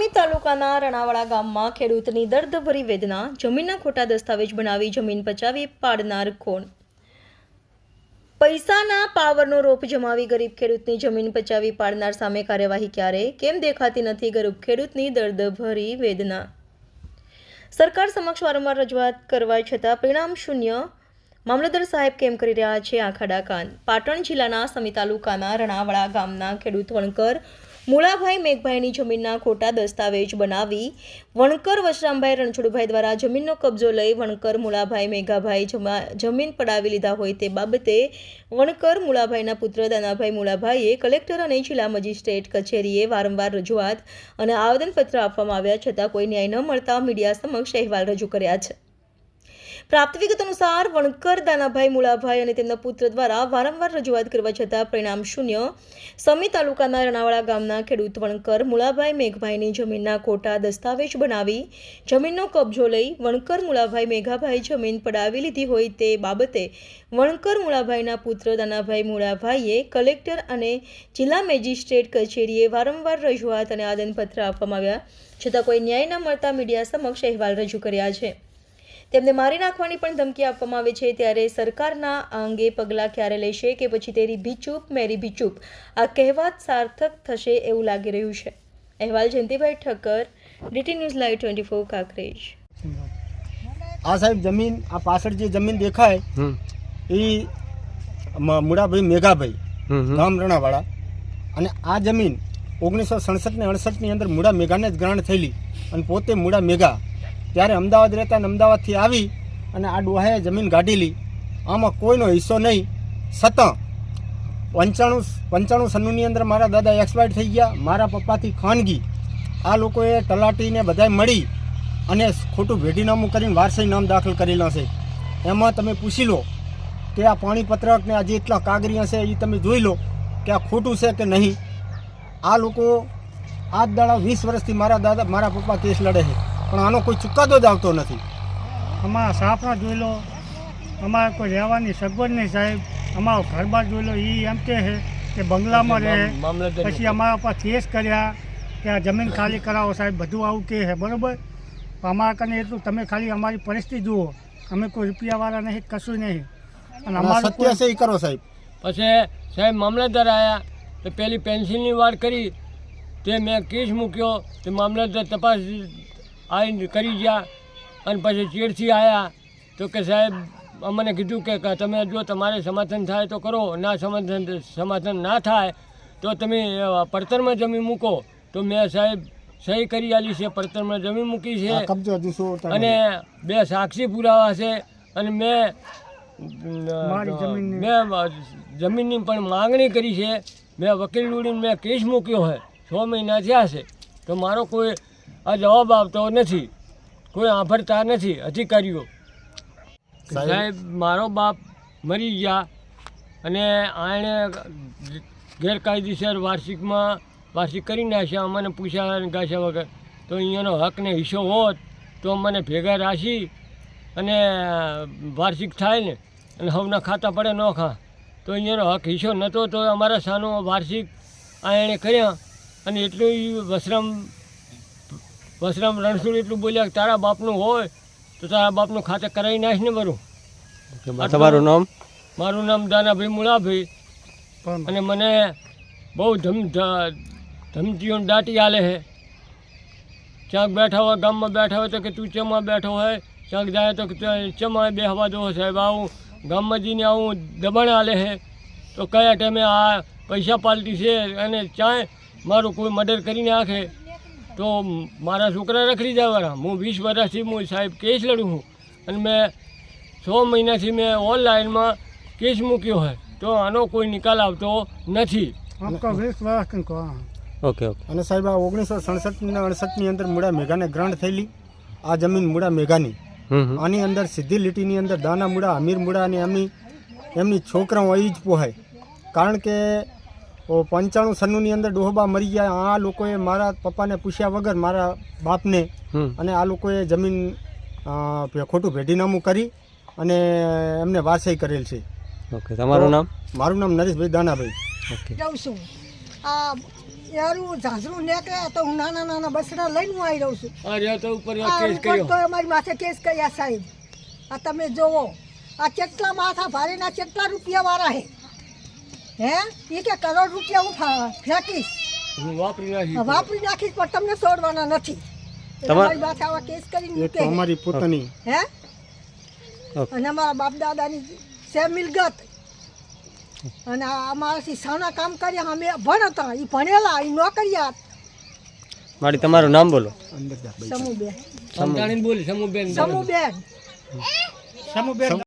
સમી તાલુકાના રણાવાડા ગામમાં ખેડૂતની દર્દભરી વેદના જમીનના ખોટા દસ્તાવેજ બનાવી જમીન પચાવી પાડનાર કોણ? પૈસાના પાવરનો રોપ જમાવી ગરીબ ખેડૂતની જમીન પચાવી પાડનાર સામે કાર્યવાહી ક્યારે? કેમ દેખાતી નથી ગરીબ ખેડૂતની દર્દભરી વેદના? સરકાર સમક્ષ વારંવાર રજૂઆત કરવા છતાં પરિણામ શૂન્ય? મામલતદાર સાહેબ કેમ કરી રહ્યા છે આખાડા કાન? પાટણ જિલ્લાના સમી તાલુકાના રણાવાડા ગામના ખેડૂત વણકર મુળાભાઈ મેઘભાઈની જમીનના ખોટા દસ્તાવેજ બનાવી વણકર વશરામભાઈ રણછોડભાઈ દ્વારા જમીનનો કબજો લઈ વણકર મુળાભાઈ મેઘાભાઈ જમા- જમીન પડાવી લીધા હોય તે બાબતે વણકર મુળાભાઈના પુત્ર દાનાભાઈ મુળાભાઈએ કલેક્ટર અને જિલ્લા મજિસ્ટ્રેટ કચેરીએ વારંવાર રજૂઆત અને આવેદનપત્ર આપવામાં આવ્યા છતાં કોઈ ન્યાય ન મળતા મીડિયા સમક્ષ અહેવાલ રજૂ કર્યા છે. પ્રાપ્ત વિગત અનુસાર વણકર, દાનાભાઈ, મુળાભાઈ અને તેમના પુત્ર દ્વારા વારંવાર રજૂઆત કરવા છતાં પરિણામ શૂન્ય. સમી તાલુકાના રણાવાળા ગામના ખેડૂત વણકર, મુળાભાઈ મેઘભાઈની જમીનના ખોટા દસ્તાવેજ બનાવી, જમીનનો કબજો લઈ વણકર, મુળાભાઈ મેઘાભાઈ જમીન પડાવી લીધી હોય તે બાબતે વણકર, મુળાભાઈના પુત્ર, દાનાભાઈ, મુળાભાઈએ કલેક્ટર અને જિલ્લા મેજિસ્ટ્રેટ કચેરીએ વારંવાર રજૂઆત અને આદનપત્ર આપવામાં આવ્યા, છતાં કોઈ ન્યાય ન મળતા મીડિયા સમક્ષ અહેવાલ રજૂ કર્યા છે. તેમને મારી નાખવાની પણ ધમકી આપવામાં આવે છે ત્યારે સરકારના આ અંગે પગલાં ક્યારે લેશે કે પછી તેરી ભીચૂપ મેરી ભીચૂપ આ કહેવત સાર્થક થશે એવું લાગી રહ્યું છે. અહેવાલ Jayantibhai Thakkar DT news live twenty four Kankrej. આ સાહેબ જમીન આ પાછળ જે જમીન દેખાય એ મૂળાભાઈ મેઘાભાઈ. ગામ રણાવાળા અને આ જમીન ઓગણીસો સડસઠ ને અડસઠની અંદર મુળા મેઘાને જ ગ્રહણ થયેલી. અને પોતે મુળા મેઘા. ત્યારે અમદાવાદ રહેતા અમદાવાદથી આવી અને આ ડોહાએ જમીન ગાઢેલી આમાં કોઈનો હિસ્સો નહીં. છતાં પંચાણું પંચાણું સન્નુની અંદર મારા દાદા એક્સપાયર થઈ ગયા. મારા પપ્પાથી ખાનગી. આ લોકોએ તલાટીને બધાય મળી અને ખોટું ભેટીનામું કરીને વારસાઈ નામ દાખલ કરેલા છે. એમાં તમે પૂછી લો કે આ પાણીપત્રકને આજે એટલા કાગરિયા છે એ તમે જોઈ લો કે આ ખોટું છે કે નહીં. આ લોકો આજ દાડા વીસ વર્ષથી મારા દાદા મારા પપ્પા કેસ લડે છે. પણ આનો કોઈ ચુકાદો જ આવતો નથી. અમારા સાપરા જોઈ લો અમારે કોઈ રહેવાની સગવડ નહીં સાહેબ. અમારો ઘરબાર જોઈ લો એ એમ કહે છે કે બંગલામાં રહે. પછી અમારા પર કેસ કર્યા કે આ જમીન ખાલી કરાવો સાહેબ બધું આવું કહે છે બરાબર? પણ અમારા કને એટલું તમે ખાલી અમારી પરિસ્થિતિ જુઓ. અમે કોઈ રૂપિયાવાળા નહીં કશું નહીં. અને અને અમારું સત્ય છે એ કરો સાહેબ. પછી સાહેબ મામલતદાર આવ્યા તો પેલી પેન્સિલની વાત કરી. તે મેં કેસ મૂક્યો તે મામલતદાર તપાસ આવીને કરી ગયા અને પછી ચીડથી આવ્યા તો કે સાહેબ અમને કીધું કે તમે જો તમારે સમાધાન થાય તો કરો ના સમાધાન સમાધાન ના થાય તો તમે પડતરમાં જમીન મૂકો. તો મેં સાહેબ સહી કરી આલી છે પડતરમાં જમીન મૂકી છે. અને બે સાક્ષી પુરાવા છે અને મેં મેં જમીનની પણ માગણી કરી છે. મેં વકીલ જોડીને મેં કેસ મૂક્યો છે છ મહિના થયા છે. તો મારો કોઈ આ જવાબ આપતો નથી. કોઈ આભરતા નથી અધિકારીઓ. સાહેબ. મારો બાપ મરી ગયા અને આણે ગેરકાયદેસર વાર્ષિકમાં વાર્ષિક કરી નાખ્યા અમને પૂછ્યા અને વગર. તો અહીંયાનો હકને હિસ્સો હોત તો મને ભેગા રાખી અને વાર્ષિક થાય ને અને હવના ખાતા પડે ન ખા. તો અહીંયાનો હક હિસ્સો નહોતો તો અમારા સાનો વાર્ષિક આ એણે કર્યા અને એટલું વસરામ વસરામ રણછોડ એટલું બોલ્યા કે તારા બાપનું હોય તો તારા બાપનું ખાતે કરાવી નાખ ને બરું તમારું નામ? મારું નામ દાનાભાઈ મુળાભાઈ. પણ અને મને બહુ ધમ ધમકીઓ દાટી આલે છે. ક્યાંક બેઠા હોય ગામમાં બેઠા હોય તો કે તું ચેમાં બેઠો હોય ક્યાંક જાય તો કે ચેમાં બેહવા દો સાહેબ આવું ગામમાં જઈને આવું દબાણ આલે છે. તો કયા ટાઈમે આ પૈસા પાલટી છે અને ચાય મારું કોઈ મર્ડર કરી નાખે? તો મારા છોકરા રખડી જવાના હું વીસ વર્ષથી હું સાહેબ કેસ લડું છું. અને મેં છ મહિનાથી મેં ઓનલાઈનમાં કેસ મૂક્યો હોય. તો આનો કોઈ નિકાલ આવતો નથી. Okay okay. અને સાહેબ આ ઓગણીસો સડસઠના અડસઠની અંદર મૂળા મેઘાને ગ્રાન્ટ થયેલી. આ જમીન મૂળા મેઘાની. આની અંદર સીધી લીટીની અંદર દાના મૂળા અમીર મૂળા અને એમની એમની છોકરાઓ અહીં જ પોહાય. કારણ કે પંચાણું સન્નુની અંદર ડોહબા મરી ગયા. આ લોકોએ મારા પપ્પાને પૂછ્યા વગર મારા બાપને અને આ લોકોએ જમીન ખોટું ભેટીનામું કરી અને એમને વારસાઈ કરેલ છે. ઓકે તમારું નામ? મારું નામ નરેશભાઈ દાનાભાઈ. ઓકે. જાઉં છું. આ યારું ઝાંઝરું નીકળે તો હું નાના નાના બસડા લઈને હું આવી રહું છું. અરે તો ઉપર કેસ કર્યો. તો અમારી માથે કેસ કર્યા સાહેબ. આ તમે જોવો આ કેટલા માથા ભારેના કેટલા રૂપિયા વાળા હે હે? એ કે કરોડ રૂપિયા હું ફેંકીશ. હું વાપરી નાખીશ વાપરી નાખીશ પણ તમને છોડવાના નથી. તમારી તમાર- આવા કેસ કરીને એક મૂકે અમારી પોતાની. હે? અને અમારા બાપ દાદાની છે મિલગત અને આ અમારાથી સાના કામ કર્યા અમે ભણતા એ ભણેલા એ નોકરિયા. મારી તમારું નામ બોલો. સમુબેન. સમુબેન. ભાઈ. સમૂહ બેન સમજાણીને બોલી સમૂહ બેન સમૂહ બેન સમુબેન.